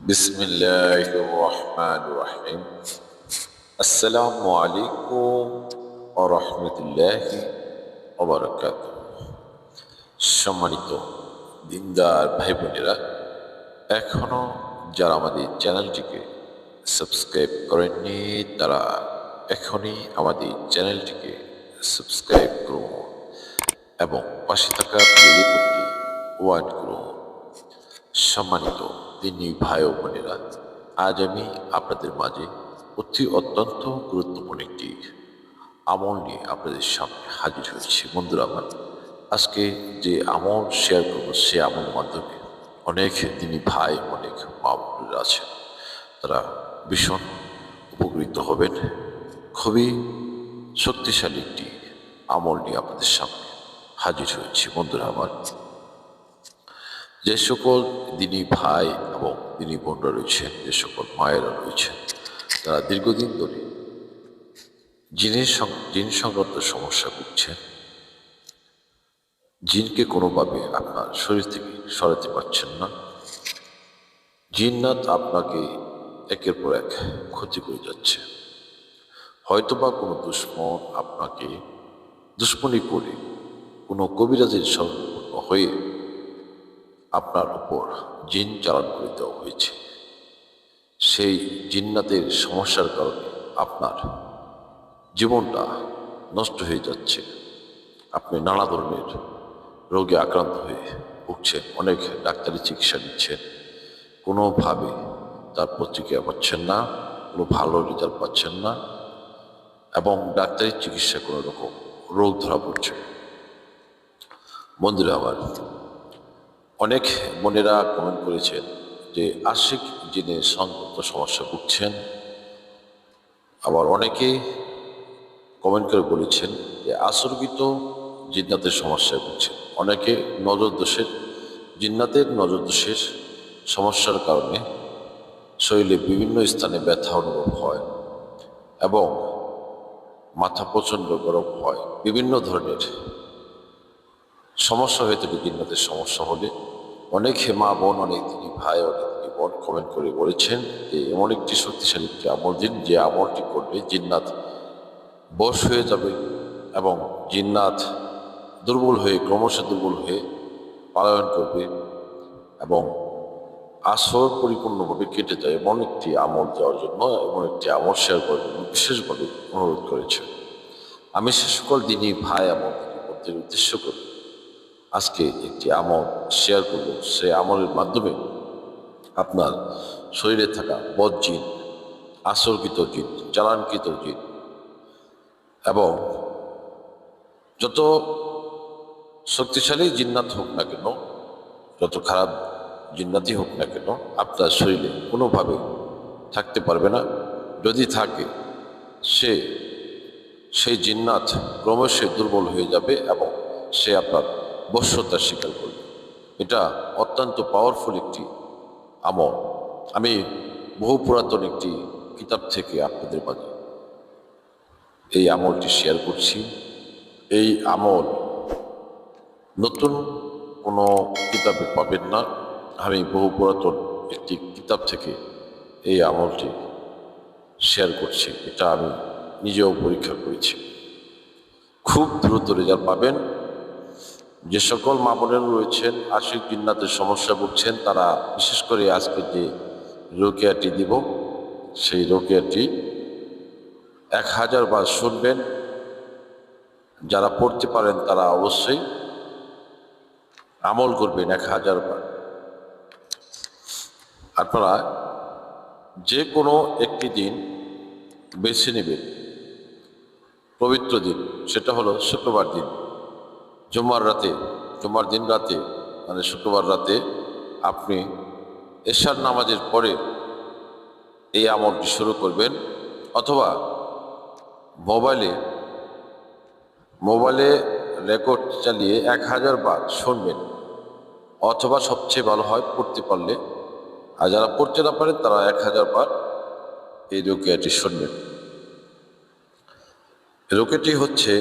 بسم الله الرحمن الرحيم السلام عليكم ورحمة الله وبركاته সম্মানিত দিনদার ভাই বোনেরা এখনো যারা আমাদের চ্যানেলটিকে সাবস্ক্রাইব করেননি তারা এখনই আমাদের চ্যানেলটিকে সাবস্ক্রাইব করুন এবং পাশে থাকা বেলিকটি ওয়ান করুন সম্মানিত দিনী ভাই ও বোনেরা, আজ আমি আপনাদের মাঝে অতি অত্যন্ত গুরুত্বপূর্ণ একটি আমল নিয়ে আপনাদের সামনে হাজির হয়েছি। বন্ধুরা আমার, আজকে যে আমল শেয়ার করব, সে আমলের মাধ্যমে অনেক দিনী ভাই, অনেক মা বোনেরা আছেন। তারা ভীষণ উপকৃত হবেন। খুবই শক্তিশালী একটি আমল নিয়ে আপনাদের সামনে হাজির হয়েছি। বন্ধুরা আমার যে সকল দিনী ভাই এবং দিনী বোনরা রয়েছেন, যে সকল মায়েরা রয়েছেন, তারা দীর্ঘদিন ধরে জিনের জিন সংক্রান্ত সমস্যা ভুগছেন। জিনকে কোনোভাবে আপনার শরীর থেকে সরাতে পারছেন না। জিন্নাত আপনাকে একের পর এক ক্ষতি করে যাচ্ছে। হয়তোবা কোনো দুশ্মন আপনাকে দুশ্মনী করে কোনো কবিরাজের স্মরণপূর্ণ হয়ে আপনার উপর জিন চালান করে দেওয়া হয়েছে। সেই জিন্নাতের সমস্যার কারণে আপনার জীবনটা নষ্ট হয়ে যাচ্ছে। আপনি নানা ধরনের রোগে আক্রান্ত হয়ে ভুগছেন, অনেক ডাক্তারি চিকিৎসা নিচ্ছেন। কোনোভাবে তার প্রতিক্রিয়া পাচ্ছেন না, কোনো ভালো রেজাল্ট পাচ্ছেন না এবং ডাক্তারি চিকিৎসা কোনো রকম রোগ ধরা পড়ছে। বন্ধুরা আমার অনেক বোনেরা কমেন্ট করেছেন যে, আশিক যিনি সংযুক্ত সমস্যা ভুগছেন, আবার অনেকে কমেন্ট করে বলেছেন যে আসর্গিত জিন্নাতের সমস্যায় ভুগছেন। অনেকে নজর দোষের, জিন্নাতের নজর দোষের সমস্যার কারণে শরীরে বিভিন্ন স্থানে ব্যথা অনুভব হয় এবং মাথা প্রচণ্ড গরম হয়। বিভিন্ন ধরনের সমস্যা হয়ে থাকে জিন্নাতের সমস্যা হলে। অনেক মা বোন, অনেক তিনি ভাই, অনেক তিনি বোন কমেন্ট করে বলেছেন যে, এমন একটি শক্তিশালী একটি আমল দিন, যে আমলটি করলে জিন্নাত বশ হয়ে যাবে এবং জিন্নাত দুর্বল হয়ে, ক্রমশ দুর্বল হয়ে পালায়ন করবে এবং আসর পরিপূর্ণভাবে কেটে যায়। এমন একটি আমল দেওয়ার জন্য, এমন একটি আমল শেয়ার করার জন্য বিশেষভাবে অনুরোধ করেছে। আমি সে সকল দিনই ভাই, আমল দিনী উদ্দেশ্য করে। আজকে একটি আমল শেয়ার করব। সে আমলের মাধ্যমে আপনার শরীরে থাকা বদ জিন আসরকৃত জিন চালানকৃত জিন এবং যত শক্তিশালী জিন্নাত হোক না কেন, যত খারাপ জিন্নাতই হোক না কেন, আপনার শরীরে কোনোভাবে থাকতে পারবে না। যদি থাকে, সে, সেই জিন্নাত ক্রমশই দুর্বল হয়ে যাবে এবং সে আপনার বশ্যতার স্বীকার করবে। এটা অত্যন্ত পাওয়ারফুল একটি আমল। আমি বহু পুরাতন একটি কিতাব থেকে আপনাদের মাঝে এই আমলটি শেয়ার করছি। এই আমল নতুন কোনো কিতাবে পাবেন না। আমি বহু পুরাতন একটি কিতাব থেকে এই আমলটি শেয়ার করছি। এটা আমি নিজেও পরীক্ষা করেছি। খুব দ্রুত রেজাল্ট পাবেন। যে সকল মা বোনেরা রয়েছেন, আশিক জিন্নাতের সমস্যা ভুগছেন, তারা বিশেষ করে আজকে যে রোকেয়াটি দিব, সেই রোকেয়াটি এক হাজার বার শুনবেন। যারা পড়তে পারেন, তারা অবশ্যই আমল করবেন এক হাজার বার। আপনারা যে কোনো একটি দিন বেছে নেবেন, পবিত্র দিন, সেটা হলো শুক্রবার দিন। জুম্মার রাতে জুম্মার দিন রাতে মানে শুক্রবার রাতে আপনি এশার নামাজের পরে এই আমলটি শুরু করবেন অথবা মোবাইলে মোবাইলে রেকর্ড চালিয়ে এক হাজার বার শুনবেন। অথবা সবচেয়ে ভালো হয় পড়তে পারলে, আর যারা পড়তে না পারেন তারা এক হাজার বার এই রোকেয়াটি শুনবেন। রোকেটি হচ্ছে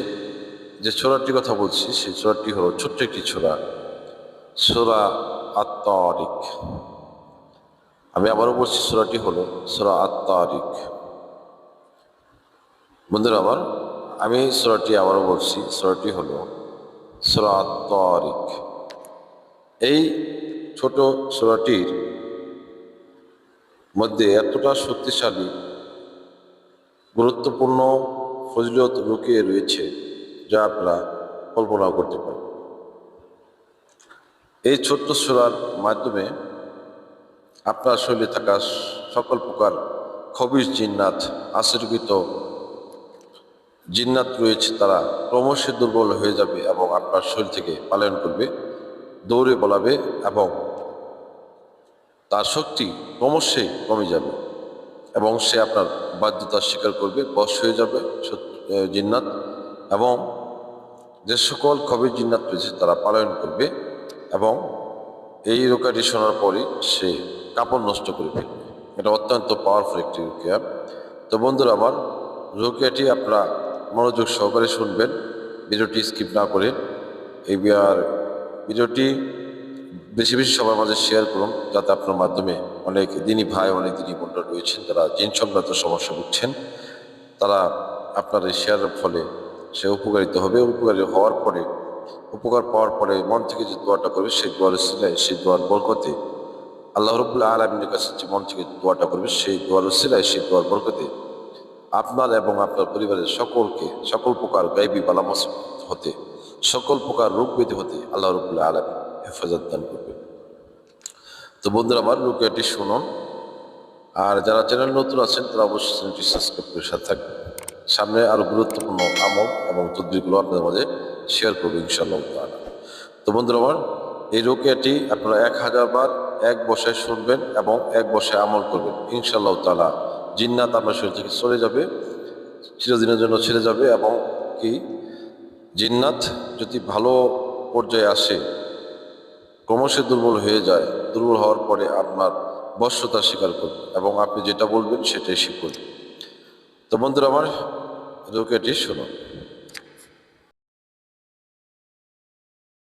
যে ছোড়াটির কথা বলছি, সেই ছোড়াটি হলো ছোট্ট একটি ছোড়া সোরা আত্মারিক। আমি আবারও বলছি সুরাটি হলো সুরা আত্মারিক। বন্ধুরা, আবার আমি সোরাটি আবারও বলছি সুরাটি হলো সুরা আত্মারিক। এই ছোট সুরাটির মধ্যে এতটা শক্তিশালী, গুরুত্বপূর্ণ ফজিলত লুকিয়ে রয়েছে যা আপনারা কল্পনাও করতে পারেন। এই ছোট্ট সুরার মাধ্যমে আপনার শরীরে থাকা সকল প্রকার খবির জিন্নাত আশীর্বিত জিন্নাত রয়েছে তারা ক্রমশ দুর্বল হয়ে যাবে এবং আপনার শরীর থেকে পালন করবে, দৌড়ে বলাবে এবং তার শক্তি ক্রমশই কমে যাবে এবং সে আপনার বাধ্যতা স্বীকার করবে, বশ হয়ে যাবে জিন্নাত এবং যে সকল খবির জিন্নাত রয়েছে তারা পালন করবে এবং এই রোকাটি শোনার পরই সে কাপড় নষ্ট করে ফেলবে। এটা অত্যন্ত পাওয়ারফুল একটি রুকিয়া তো বন্ধুরা, আমার রুকিয়াটি আপনারা মনোযোগ সহকারে শুনবেন। ভিডিওটি স্কিপ না করে এই আর ভিডিওটি বেশি বেশি সবার মাঝে শেয়ার করুন, যাতে আপনার মাধ্যমে অনেক দিনী ভাই, অনেক দিনী বোনরা রয়েছেন তারা জিন সংক্রান্ত সমস্যা ভুগছেন, তারা আপনার এই শেয়ারের ফলে সে উপকারিত হবে উপকারী হওয়ার পরে, উপকার পাওয়ার পরে মন থেকে যে দোয়াটা করবে, সেই দোয়ার সিলাই সেই দোয়ার বরকতে, আল্লাহ রবুল্লাহ আলমিনের কাছে যে মন থেকে দোয়াটা করবে, সেই দোয়ার সিলাই সেই দোয়ার বরকতে আপনার এবং আপনার পরিবারের সকলকে, সকল প্রকার গাইবী বালামস হতে, সকল প্রকার রোগ ব্যাধি হতে আল্লাহ রবুল্লাহ আলমী হেফাজত দান করবে তো বন্ধুরা, আমার রুকিয়াটি শুনুন, আর যারা চ্যানেল নতুন আছেন, তারা অবশ্যই চ্যানেলটি সাবস্ক্রাইব করে সাথে থাকবেন। সামনে আরও গুরুত্বপূর্ণ আমল এবং তদবিরগুলো আপনাদের মাঝে শেয়ার করব ইনশাআল্লাহ তাআলা। তো বন্ধুরা আমার, এই রোকিয়াটি আপনারা এক হাজার বার এক বসায় শুনবেন এবং এক বসায় আমল করবেন। ইনশাআল্লাহ তাআলা জিন্নাত আপনার শরীর থেকে চলে যাবে, চিরদিনের জন্য ছেড়ে যাবে এবং কি জিন্নাত যদি ভালো পর্যায়ে আসে, ক্রমশ দুর্বল হয়ে যায়, দুর্বল হওয়ার পরে আপনার বশ্যতা স্বীকার করবে এবং আপনি যেটা বলবেন সেটাই শিখুন তো বন্ধুরা আমার রোকেটি শুনুন।